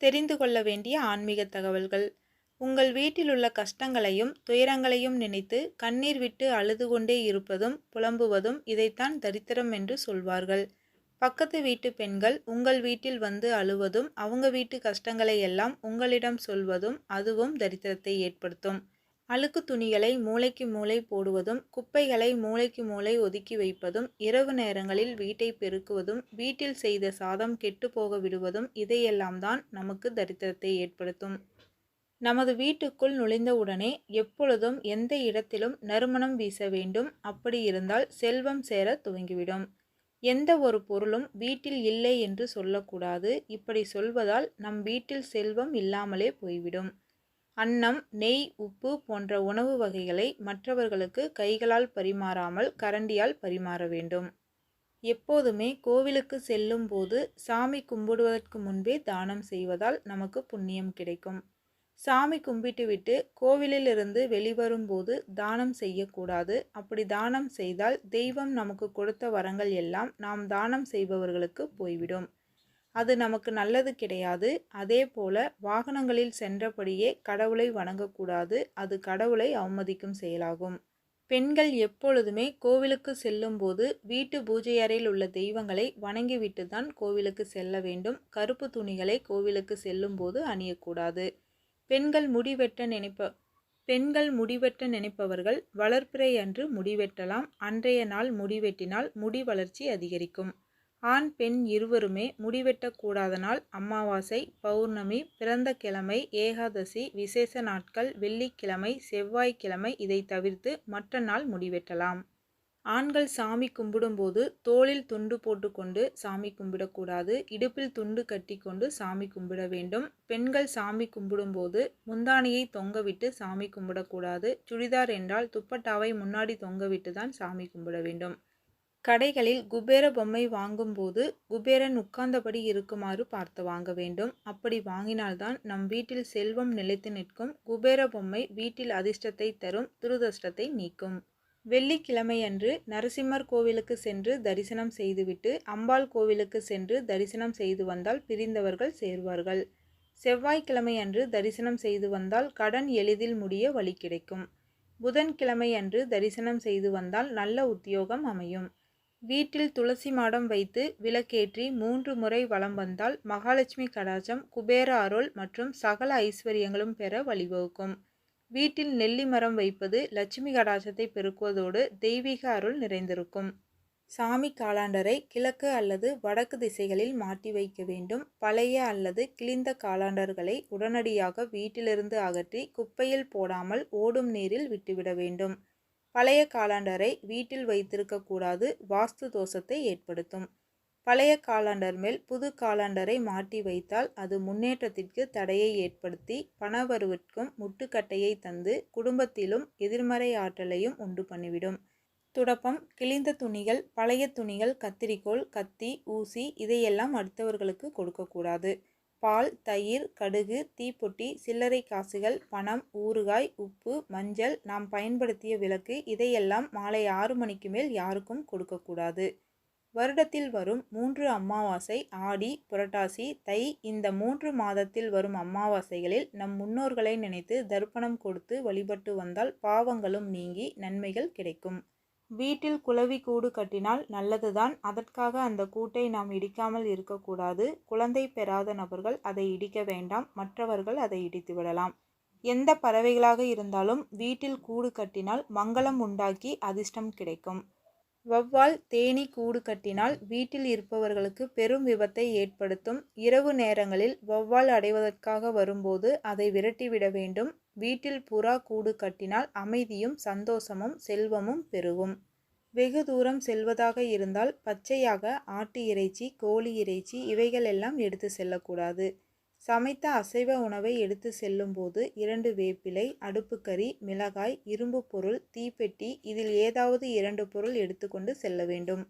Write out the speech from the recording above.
தெரிந்து கொள்ள வேண்டிய ஆன்மீக தகவல்கள். உங்கள் வீட்டில் உள்ள கஷ்டங்களையும் துயரங்களையும் நினைத்து கண்ணீர் விட்டு அழுது கொண்டே இருப்பதும் புலம்புவதும் இதைத்தான் தரித்திரம் என்று சொல்வார்கள். பக்கத்து வீட்டு பெண்கள் உங்கள் வீட்டில் வந்து அழுவதும் அவங்க வீட்டு கஷ்டங்களை எல்லாம் உங்களிடம் சொல்வதும் அதுவும் தரித்திரத்தை ஏற்படுத்தும். அழுக்கு துணிகளை மூளைக்கு மூளை போடுவதும் குப்பைகளை மூளைக்கு மூளை ஒதுக்கி வைப்பதும் இரவு நேரங்களில் வீட்டை பெருக்குவதும் வீட்டில் செய்த சாதம் கெட்டுப்போக விடுவதும் இதையெல்லாம் தான் நமக்கு தரித்திரத்தை ஏற்படுத்தும். நமது வீட்டுக்குள் நுழைந்தவுடனே எப்பொழுதும் எந்த இடத்திலும் நறுமணம் வீச வேண்டும். அப்படி இருந்தால் செல்வம் சேர துவங்கிவிடும். எந்த ஒரு பொருளும் வீட்டில் இல்லை என்று சொல்லக்கூடாது. இப்படி சொல்வதால் நம் வீட்டில் செல்வம் இல்லாமலே போய்விடும். அன்னம் நெய் உப்பு போன்ற உணவு வகைகளை மற்றவர்களுக்கு கைகளால் பரிமாறாமல் கரண்டியால் பரிமாற வேண்டும். எப்போதுமே கோவிலுக்கு செல்லும் போது சாமி கும்பிடுவதற்கு முன்பே தானம் செய்வதால் நமக்கு புண்ணியம் கிடைக்கும். சாமி கும்பிட்டுவிட்டு கோவிலிலிருந்து வெளிவரும்போது தானம் செய்யக்கூடாது. அப்படி தானம் செய்தால் தெய்வம் நமக்கு கொடுத்த வரங்கள் எல்லாம் நாம் தானம் செய்பவர்களுக்கு போய்விடும். அது நமக்கு நல்லது கிடையாது. அதே போல வாகனங்களில் சென்றபடியே கடவுளை வணங்கக்கூடாது. அது கடவுளை அவமதிக்கும் செயலாகும். பெண்கள் எப்பொழுதுமே கோவிலுக்கு செல்லும்போது வீட்டு பூஜை அறையில் உள்ள தெய்வங்களை வணங்கிவிட்டு தான் கோவிலுக்கு செல்ல வேண்டும். கருப்பு துணிகளை கோவிலுக்கு செல்லும்போது அணியக்கூடாது. பெண்கள் முடிவெட்ட நினைப்ப பெண்கள் முடிவெட்ட நினைப்பவர்கள் வளர்ப்பிறை அன்று முடிவெட்டலாம். அன்றைய நாள் முடிவெட்டினால் முடி வளர்ச்சி அதிகரிக்கும். ஆண் பெண் இருவருமே முடிவெட்டக்கூடாத நாள் அமாவாசை பௌர்ணமி பிறந்த கிழமை ஏகாதசி விசேஷ நாட்கள் வெள்ளிக்கிழமை செவ்வாய்க்கிழமை இதை தவிர்த்து மற்ற நாள் முடிவெட்டலாம். ஆண்கள் சாமி கும்பிடும்போது தோளில் துண்டு போட்டுக்கொண்டு சாமி கும்பிடக்கூடாது இடுப்பில் துண்டு கட்டி கொண்டு சாமி கும்பிட வேண்டும். பெண்கள் சாமி கும்பிடும்போது முந்தானியை தொங்கவிட்டு சாமி கும்பிடக்கூடாது சுடிதார் என்றால் துப்பட்டாவை முன்னாடி தொங்கவிட்டு தான் சாமி கும்பிட வேண்டும். கடைகளில் குபேர பொம்மை வாங்கும்போது குபேரன் உட்கார்ந்தபடி இருக்குமாறு பார்த்து வாங்க வேண்டும். அப்படி வாங்கினால்தான் நம் வீட்டில் செல்வம் நிலைத்து நிற்கும். குபேர பொம்மை வீட்டில் அதிர்ஷ்டத்தை தரும் துருதஷ்டத்தை நீக்கும். வெள்ளிக்கிழமையன்று நரசிம்மர் கோவிலுக்கு சென்று தரிசனம் செய்துவிட்டு அம்பாள் கோவிலுக்கு சென்று தரிசனம் செய்து வந்தால் பிரிந்தவர்கள் சேர்வார்கள். செவ்வாய்க்கிழமை அன்று தரிசனம் செய்து வந்தால் கடன் எளிதில் முடிய வழி கிடைக்கும். புதன்கிழமை அன்று தரிசனம் செய்து வந்தால் நல்ல உத்தியோகம் அமையும். வீட்டில் துளசி மாடம் வைத்து விளக்கேற்றி மூன்று முறை வலம் வந்தால் மகாலட்சுமி கடாச்சம் குபேர அருள் மற்றும் சகல ஐஸ்வர்யங்களும் பெற வழிவகுக்கும். வீட்டில் நெல்லி மரம் வைப்பது லட்சுமி கடாசத்தை பெருக்குவதோடு தெய்வீக அருள் நிறைந்திருக்கும். சாமி காலாண்டரை கிழக்கு அல்லது வடக்கு திசைகளில் மாட்டி வைக்க வேண்டும். பழைய அல்லது கிழிந்த காலாண்டர்களை உடனடியாக வீட்டிலிருந்து அகற்றி குப்பையில் போடாமல் ஓடும் நீரில் விட்டுவிட வேண்டும். பழைய காலாண்டரை வீட்டில் வைத்திருக்கக்கூடாது வாஸ்து தோஷத்தை ஏற்படுத்தும். பழைய காலாண்டர் மேல் புது காலாண்டரை மாட்டி வைத்தால் அது முன்னேற்றத்திற்கு தடையை ஏற்படுத்தி பணவருவிற்கும் முட்டுக்கட்டையை தந்து குடும்பத்திலும் எதிர்மறை ஆற்றலையும் உண்டு பண்ணிவிடும். துடப்பம் கிழிந்த துணிகள் பழைய துணிகள் கத்திரிக்கோள் கத்தி ஊசி இதையெல்லாம் அடுத்தவர்களுக்கு கொடுக்கக்கூடாது. பால் தயிர் கடுகு தீப்பொட்டி சில்லறை காசுகள் பணம் ஊறுகாய் உப்பு மஞ்சள் நாம் பயன்படுத்திய விளக்கு இதையெல்லாம் மாலை ஆறு மணிக்கு மேல் யாருக்கும் கொடுக்கக்கூடாது. வருடத்தில் வரும் மூன்று அமாவாசை ஆடி புரட்டாசி தை இந்த மூன்று மாதத்தில் வரும் அமாவாசைகளில் நம் முன்னோர்களை நினைத்து தர்ப்பணம் கொடுத்து வழிபட்டு வந்தால் பாவங்களும் நீங்கி நன்மைகள் கிடைக்கும். வீட்டில் குளவி கூடு கட்டினால் நல்லதுதான். அதற்காக அந்த கூட்டை நாம் இடிக்காமல் இருக்கக்கூடாது. குழந்தை பெறாத நபர்கள் அதை இடிக்க வேண்டாம். மற்றவர்கள் அதை இடித்து விடலாம். எந்த பறவைகளாக இருந்தாலும் வீட்டில் கூடு கட்டினால் மங்களம் உண்டாக்கி அதிர்ஷ்டம் கிடைக்கும். வௌவால் தேனீ கூடு கட்டினால் வீட்டில் இருப்பவர்களுக்கு பெரும் விபத்தை ஏற்படுத்தும். இரவு நேரங்களில் வௌவால் அடைவதற்காக வரும்போது அதை விரட்டிவிட வேண்டும். வீட்டில் புறா கூடு கட்டினால் அமைதியும் சந்தோஷமும் செல்வமும் பெருகும். வெகு தூரம் செல்வதாக இருந்தால் பச்சையாக ஆட்டு இறைச்சி கோழி இறைச்சி இவைகள் எல்லாம் எடுத்து செல்லக்கூடாது. சமைத்த அசைவ உணவை எடுத்து செல்லும்போது இரண்டு வேப்பிலை அடுப்புக்கறி மிளகாய் இரும்பு பொருள் தீப்பெட்டி இதில் ஏதாவது இரண்டு பொருள் எடுத்துக்கொண்டு செல்ல வேண்டும்.